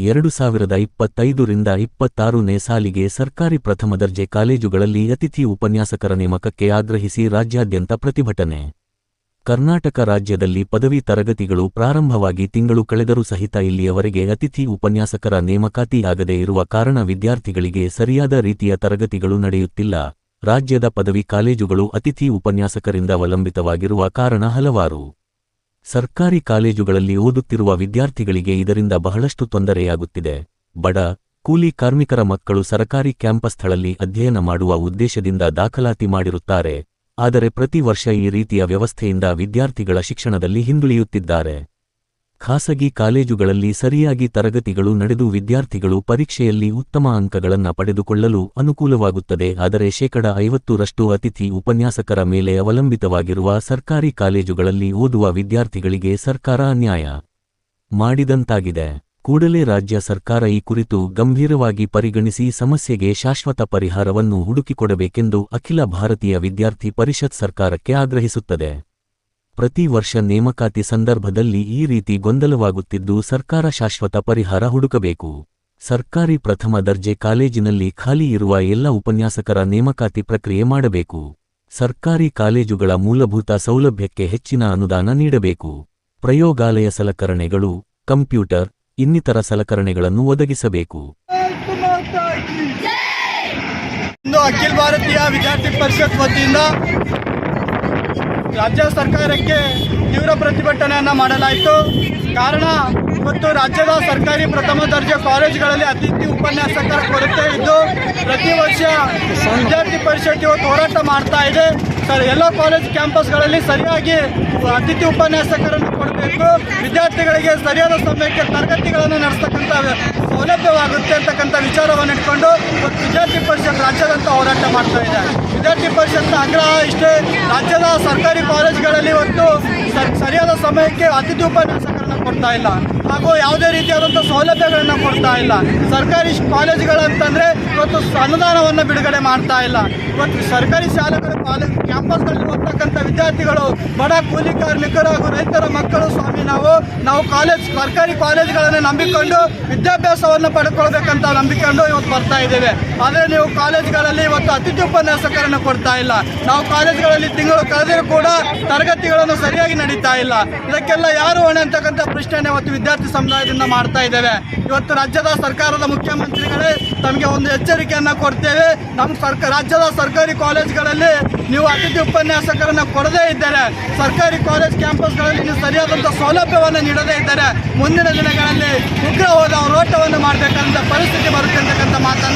ಎರಡು ಸಾವಿರದ ಇಪ್ಪತ್ತೈದರಿಂದ ಇಪ್ಪತ್ತಾರನೇ ಸಾಲಿಗೆ ಸರ್ಕಾರಿ ಪ್ರಥಮ ದರ್ಜೆ ಕಾಲೇಜುಗಳಲ್ಲಿ ಅತಿಥಿ ಉಪನ್ಯಾಸಕರ ನೇಮಕಕ್ಕೆ ಆಗ್ರಹಿಸಿ ರಾಜ್ಯಾದ್ಯಂತ ಪ್ರತಿಭಟನೆ. ಕರ್ನಾಟಕ ರಾಜ್ಯದಲ್ಲಿ ಪದವಿ ತರಗತಿಗಳು ಪ್ರಾರಂಭವಾಗಿ ತಿಂಗಳು ಕಳೆದರೂ ಸಹಿತ ಇಲ್ಲಿಯವರೆಗೆ ಅತಿಥಿ ಉಪನ್ಯಾಸಕರ ನೇಮಕಾತಿ ಇರುವ ಕಾರಣ ವಿದ್ಯಾರ್ಥಿಗಳಿಗೆ ಸರಿಯಾದ ರೀತಿಯ ತರಗತಿಗಳು ನಡೆಯುತ್ತಿಲ್ಲ. ರಾಜ್ಯದ ಪದವಿ ಕಾಲೇಜುಗಳು ಅತಿಥಿ ಉಪನ್ಯಾಸಕರಿಂದ ಅವಲಂಬಿತವಾಗಿರುವ ಕಾರಣ ಹಲವಾರು. ಸರ್ಕಾರಿ ಕಾಲೇಜುಗಳಲ್ಲಿ ಓದುತ್ತಿರುವ ವಿದ್ಯಾರ್ಥಿಗಳಿಗೆ ಇದರಿಂದ ಬಹಳಷ್ಟು ತೊಂದರೆಯಾಗುತ್ತಿದೆ. ಬಡ, ಕೂಲಿ ಕಾರ್ಮಿಕರ ಮಕ್ಕಳು ಸರಕಾರಿ ಸ್ಥಳದಲ್ಲಿ ಅಧ್ಯಯನ ಮಾಡುವ ಉದ್ದೇಶದಿಂದ ದಾಖಲಾತಿ ಮಾಡಿರುತ್ತಾರೆ, ಆದರೆ ಪ್ರತಿ ವರ್ಷ ಈ ರೀತಿಯ ವ್ಯವಸ್ಥೆಯಿಂದ ವಿದ್ಯಾರ್ಥಿಗಳ ಶಿಕ್ಷಣದಲ್ಲಿ ಹಿಂದುಳಿಯುತ್ತಿದ್ದಾರೆ. ಖಾಸಗಿ ಕಾಲೇಜುಗಳಲ್ಲಿ ಸರಿಯಾಗಿ ತರಗತಿಗಳು ನಡೆದು ವಿದ್ಯಾರ್ಥಿಗಳು ಪರೀಕ್ಷೆಯಲ್ಲಿ ಉತ್ತಮ ಅಂಕಗಳನ್ನು ಪಡೆದುಕೊಳ್ಳಲು ಅನುಕೂಲವಾಗುತ್ತದೆ. ಆದರೆ ಶೇಕಡ ಐವತ್ತರಷ್ಟು ಅತಿಥಿ ಉಪನ್ಯಾಸಕರ ಮೇಲೆ ಅವಲಂಬಿತವಾಗಿರುವ ಸರ್ಕಾರಿ ಕಾಲೇಜುಗಳಲ್ಲಿ ಓದುವ ವಿದ್ಯಾರ್ಥಿಗಳಿಗೆ ಸರ್ಕಾರ ಅನ್ಯಾಯ ಮಾಡಿದಂತಾಗಿದೆ. ಕೂಡಲೇ ರಾಜ್ಯ ಸರ್ಕಾರ ಈ ಕುರಿತು ಗಂಭೀರವಾಗಿ ಪರಿಗಣಿಸಿ ಸಮಸ್ಯೆಗೆ ಶಾಶ್ವತ ಪರಿಹಾರವನ್ನು ಹುಡುಕಿಕೊಡಬೇಕೆಂದು ಅಖಿಲ ಭಾರತೀಯ ವಿದ್ಯಾರ್ಥಿ ಪರಿಷತ್ ಸರ್ಕಾರಕ್ಕೆ ಆಗ್ರಹಿಸುತ್ತದೆ. ಪ್ರತಿ ವರ್ಷ ನೇಮಕಾತಿ ಸಂದರ್ಭದಲ್ಲಿ ಈ ರೀತಿ ಗೊಂದಲವಾಗುತ್ತಿದ್ದು ಸರ್ಕಾರ ಶಾಶ್ವತ ಪರಿಹಾರ ಹುಡುಕಬೇಕು. ಸರ್ಕಾರಿ ಪ್ರಥಮ ದರ್ಜೆ ಕಾಲೇಜಿನಲ್ಲಿ ಖಾಲಿ ಇರುವ ಎಲ್ಲ ಉಪನ್ಯಾಸಕರ ನೇಮಕಾತಿ ಪ್ರಕ್ರಿಯೆ ಮಾಡಬೇಕು. ಸರ್ಕಾರಿ ಕಾಲೇಜುಗಳ ಮೂಲಭೂತ ಸೌಲಭ್ಯಕ್ಕೆ ಹೆಚ್ಚಿನ ಅನುದಾನ ನೀಡಬೇಕು. ಪ್ರಯೋಗಾಲಯ ಸಲಕರಣೆಗಳು, ಕಂಪ್ಯೂಟರ್, ಇನ್ನಿತರ ಸಲಕರಣೆಗಳನ್ನು ಒದಗಿಸಬೇಕು. ಅಖಿಲ ಭಾರತೀಯ ವಿದ್ಯಾರ್ಥಿ ಪರಿಷತ್ ವತಿಯಿಂದ ರಾಜ್ಯ ಸರ್ಕಾರಕ್ಕೆ ತೀವ್ರ ಪ್ರತಿಭಟನೆಯನ್ನು ಮಾಡಲಾಯಿತು. ಕಾರಣ ಇವತ್ತು ರಾಜ್ಯದ ಸರ್ಕಾರಿ ಪ್ರಥಮ ದರ್ಜೆ ಕಾಲೇಜುಗಳಲ್ಲಿ ಅತಿಥಿ ಉಪನ್ಯಾಸಕರ ಕೊರತೆ ಇದ್ದು, ಪ್ರತಿ ವರ್ಷ ವಿದ್ಯಾರ್ಥಿ ಪರಿಷತ್ ಇವತ್ತು ಹೋರಾಟ ಮಾಡ್ತಾ ಇದೆ. ಸರ್, ಎಲ್ಲ ಕಾಲೇಜ್ ಕ್ಯಾಂಪಸ್ಗಳಲ್ಲಿ ಸರಿಯಾಗಿ ಅತಿಥಿ ಉಪನ್ಯಾಸಕರನ್ನು ಕೊಡಬೇಕು. ವಿದ್ಯಾರ್ಥಿಗಳಿಗೆ ಸರಿಯಾದ ಸಮಯಕ್ಕೆ ತರಗತಿಗಳನ್ನು ನಡೆಸ್ತಕ್ಕಂಥ ಸೌಲಭ್ಯವಾಗುತ್ತೆ ಅಂತಕ್ಕಂಥ ವಿಚಾರವನ್ನು ಇಟ್ಕೊಂಡು ಇವತ್ತು ವಿದ್ಯಾರ್ಥಿ ಪರಿಷತ್ ರಾಜ್ಯಾದ್ಯಂತ ಹೋರಾಟ ಮಾಡ್ತಾ ಇದೆ ವಿದ್ಯಾರ್ಥಿ ಪರಿಷತ್ನ ಆಗ್ರಹ ಇಷ್ಟೇ. ರಾಜ್ಯದ ಸರ್ಕಾರಿ ಕಾಲೇಜುಗಳಲ್ಲಿ ಇವತ್ತು ಸರಿಯಾದ ಸಮಯಕ್ಕೆ ಅತಿಥಿ ಉಪನ್ಯಾಸಕರನ್ನ ಕೊಡ್ತಾ ಇಲ್ಲ. ಹಾಗೂ ಯಾವುದೇ ರೀತಿಯಾದಂಥ ಸೌಲಭ್ಯಗಳನ್ನು ಕೊಡ್ತಾ ಇಲ್ಲ. ಸರ್ಕಾರಿ ಕಾಲೇಜ್ಗಳಂತಂದ್ರೆ ಇವತ್ತು ಅನುದಾನವನ್ನು ಬಿಡುಗಡೆ ಮಾಡ್ತಾ ಇಲ್ಲ. ಇವತ್ತು ಸರ್ಕಾರಿ ಶಾಲೆಗಳ ಕಾಲೇಜ್ ಕ್ಯಾಂಪಸ್ಗಳಲ್ಲಿ ಓದ್ತಕ್ಕಂಥ ವಿದ್ಯಾರ್ಥಿಗಳು, ಬಡ ಕೂಲಿ ಕಾರ್ಮಿಕರು ಹಾಗೂ ರೈತರ ಮಕ್ಕಳು ಸ್ವಾಮಿ, ನಾವು ನಾವು ಕಾಲೇಜ್, ಸರ್ಕಾರಿ ಕಾಲೇಜುಗಳನ್ನು ನಂಬಿಕೊಂಡು ವಿದ್ಯಾಭ್ಯಾಸವನ್ನು ಪಡ್ಕೊಳ್ಬೇಕಂತ ನಂಬಿಕೊಂಡು ಇವತ್ತು ಬರ್ತಾ ಇದ್ದೇವೆ. ಆದರೆ ನೀವು ಕಾಲೇಜ್ಗಳಲ್ಲಿ ಇವತ್ತು ಅತಿಥಿ ಉಪನ್ಯಾಸಕರನ್ನು ಕೊಡ್ತಾ ಇಲ್ಲ. ನಾವು ಕಾಲೇಜುಗಳಲ್ಲಿ ತಿಂಗಳು ಕಳೆದರೂ ಕೂಡ ತರಗತಿಗಳನ್ನು ಸರಿಯಾಗಿ ನಡೀತಾ ಇಲ್ಲ. ಇದಕ್ಕೆಲ್ಲ ಯಾರು ಹೊಣೆ ಅಂತಕ್ಕಂಥ ಪ್ರಶ್ನೆಯನ್ನು ಇವತ್ತು ವಿದ್ಯಾರ್ಥಿ ಸಮುದಾಯದಿಂದ ಮಾಡ್ತಾ ಇದ್ದೇವೆ. ಇವತ್ತು ರಾಜ್ಯದ ಸರ್ಕಾರದ ಮುಖ್ಯಮಂತ್ರಿಗಳೇ ತಮಗೆ ಒಂದು ಎಚ್ಚರಿಕೆಯನ್ನು ಕೊಡ್ತೇವೆ. ನಮ್ಮ ಸರ್ಕಾರ ರಾಜ್ಯದ ಸರ್ಕಾರಿ ಕಾಲೇಜುಗಳಲ್ಲಿ ನೀವು ಅತಿಥಿ ಉಪನ್ಯಾಸಕರನ್ನು ಕೊಡದೇ ಇದ್ದರೆ, ಸರ್ಕಾರಿ ಕಾಲೇಜ್ ಕ್ಯಾಂಪಸ್ಗಳಲ್ಲಿ ನೀವು ಸರಿಯಾದಂಥ ಸೌಲಭ್ಯವನ್ನು ನೀಡದೇ ಇದ್ದರೆ, ಮುಂದಿನ ದಿನಗಳಲ್ಲಿ ಉಗ್ರವಾದ ಹೋರಾಟವನ್ನು ಮಾಡಬೇಕಂತ ಪರಿಸ್ಥಿತಿ ಬರುತ್ತೆ ಅಂತಕ್ಕಂಥ ಮಾತನ್ನು